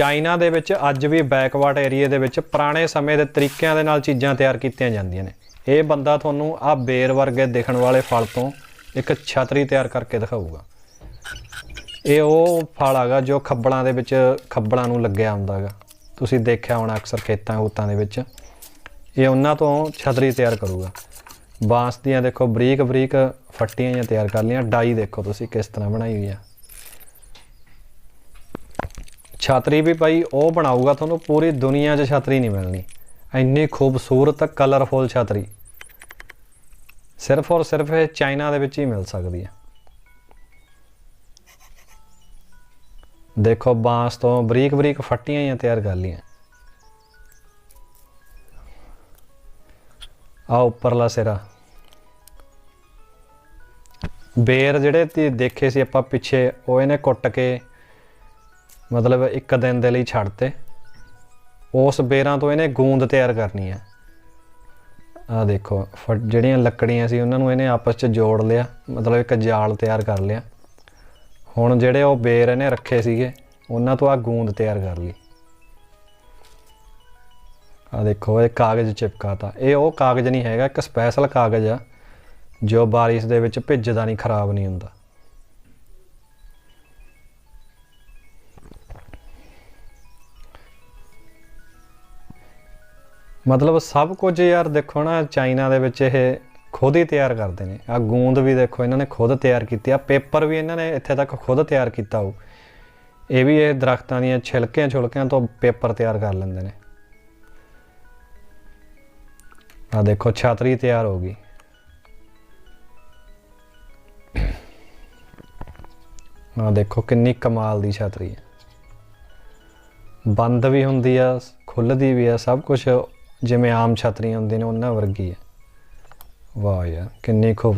China ਦੇ ਵਿੱਚ ਅੱਜ ਵੀ ਬੈਕਵਰਡ ਏਰੀਆ ਦੇ ਵਿੱਚ ਪੁਰਾਣੇ ਸਮੇਂ ਦੇ ਤਰੀਕਿਆਂ ਦੇ ਨਾਲ ਚੀਜ਼ਾਂ ਤਿਆਰ ਕੀਤੀਆਂ ਜਾਂਦੀਆਂ ਨੇ। ਇਹ ਬੰਦਾ ਤੁਹਾਨੂੰ ਆ ਬੇਰ ਵਰਗੇ ਦਿਖਣ ਵਾਲੇ ਫਲ ਤੋਂ ਇੱਕ ਛਤਰੀ ਤਿਆਰ ਕਰਕੇ ਦਿਖਾਊਗਾ। ਇਹ ਉਹ ਫਲ ਹੈਗਾ ਜੋ ਖੱਬਲਾਂ ਦੇ ਵਿੱਚ ਖੱਬਲਾਂ ਨੂੰ ਲੱਗਿਆ ਹੁੰਦਾ ਹੈਗਾ। ਤੁਸੀਂ ਦੇਖਿਆ ਹੋਣਾ ਅਕਸਰ ਖੇਤਾਂ ਖੂਤਾਂ ਦੇ ਵਿੱਚ। ਇਹ ਉਹਨਾਂ ਤੋਂ ਛਤਰੀ ਤਿਆਰ ਕਰੂਗਾ। ਬਾਂਸ ਦੀਆਂ ਦੇਖੋ ਬਰੀਕ ਬਰੀਕ ਫੱਟੀਆਂ ਜਾਂ ਤਿਆਰ ਕਰ ਲਈਆਂ। ਡਾਈ ਦੇਖੋ ਤੁਸੀਂ ਕਿਸ ਤਰ੍ਹਾਂ ਬਣਾਈ ਹੋਈ ਆ। ਛਤਰੀ ਵੀ ਭਾਈ, ਉਹ ਬਣਾਊਗਾ ਤੁਹਾਨੂੰ ਪੂਰੀ ਦੁਨੀਆ 'ਚ ਛਤਰੀ ਨਹੀਂ ਮਿਲਣੀ। ਇੰਨੀ ਖੂਬਸੂਰਤ ਕਲਰਫੁਲ ਛਤਰੀ। ਸਿਰਫ ਔਰ ਸਿਰਫ ਇਹ ਚਾਈਨਾ ਦੇ ਵਿੱਚ ਹੀ ਮਿਲ ਸਕਦੀ ਹੈ। ਦੇਖੋ, ਬਾਂਸ ਤੋਂ ਬਰੀਕ ਬਰੀਕ ਫੱਟੀਆਂ ਹੀ ਤਿਆਰ ਕਰ ਲਈਆਂ। ਆ ਉੱਪਰਲਾ ਸਿਰਾ। ਬੇਰ ਜਿਹੜੇ ਤੀ ਦੇਖੇ ਸੀ ਆਪਾਂ ਪਿੱਛੇ, ਉਹ ਇਹਨੇ ਕੁੱਟ ਕੇ ਮਤਲਬ ਇੱਕ ਦਿਨ ਦੇ ਲਈ ਛੱਡਤੇ ਉਸ ਬੇਰਾਂ ਤੋਂ ਇਹਨੇ ਗੂੰਦ ਤਿਆਰ ਕਰਨੀ ਹੈ। ਆ ਦੇਖੋ ਫਟ ਜਿਹੜੀਆਂ ਲੱਕੜੀਆਂ ਸੀ, ਉਹਨਾਂ ਨੂੰ ਇਹਨੇ ਆਪਸ 'ਚ ਜੋੜ ਲਿਆ, ਮਤਲਬ ਇੱਕ ਜਾਲ ਤਿਆਰ ਕਰ ਲਿਆ। ਹੁਣ ਜਿਹੜੇ ਉਹ ਬੇਰ ਇਹਨੇ ਰੱਖੇ ਸੀਗੇ, ਉਹਨਾਂ ਤੋਂ ਆ ਗੂੰਦ ਤਿਆਰ ਕਰ ਲਈ। ਆ ਦੇਖੋ, ਇਹ ਕਾਗਜ਼ ਚਿਪਕਾਤਾ। ਇਹ ਉਹ ਕਾਗਜ਼ ਨਹੀਂ ਹੈਗਾ, ਇੱਕ ਸਪੈਸ਼ਲ ਕਾਗਜ਼ ਆ, ਜੋ ਬਾਰਿਸ਼ ਦੇ ਵਿੱਚ ਭਿੱਜਦਾ ਨਹੀਂ, ਖਰਾਬ ਨਹੀਂ ਹੁੰਦਾ। ਮਤਲਬ ਸਭ ਕੁਝ ਯਾਰ ਦੇਖੋ ਨਾ, ਚਾਈਨਾ ਦੇ ਵਿੱਚ ਇਹ ਖੁਦ ਹੀ ਤਿਆਰ ਕਰਦੇ ਨੇ। ਆ ਗੂੰਦ ਵੀ ਦੇਖੋ, ਇਹਨਾਂ ਨੇ ਖੁਦ ਤਿਆਰ ਕੀਤੀ। ਆ ਪੇਪਰ ਵੀ ਇਹਨਾਂ ਨੇ ਇੱਥੇ ਤੱਕ ਖੁਦ ਤਿਆਰ ਕੀਤਾ ਹੋ ਇਹ ਵੀ ਇਹ ਦਰਖਤਾਂ ਦੀਆਂ ਛਿਲਕਿਆਂ ਛੁਲਕਿਆਂ ਤੋਂ ਪੇਪਰ ਤਿਆਰ ਕਰ ਲੈਂਦੇ ਨੇ। ਆ ਦੇਖੋ, ਛਾਤਰੀ ਤਿਆਰ ਹੋ ਗਈ। ਆ ਦੇਖੋ, ਕਿੰਨੀ ਕਮਾਲ ਦੀ ਛਾਤਰੀ ਹੈ। ਬੰਦ ਵੀ ਹੁੰਦੀ ਆ, ਖੁੱਲਦੀ ਵੀ ਆ, ਸਭ ਕੁਝ ਜਿਵੇਂ ਆਮ ਛਤਰੀਆਂ ਹੁੰਦੀਆਂ ਨੇ ਉਹਨਾਂ ਵਰਗੀ ਹੈ। ਵਾਹ ਯਾਰ ਕਿੰਨੀ ਖੂਬ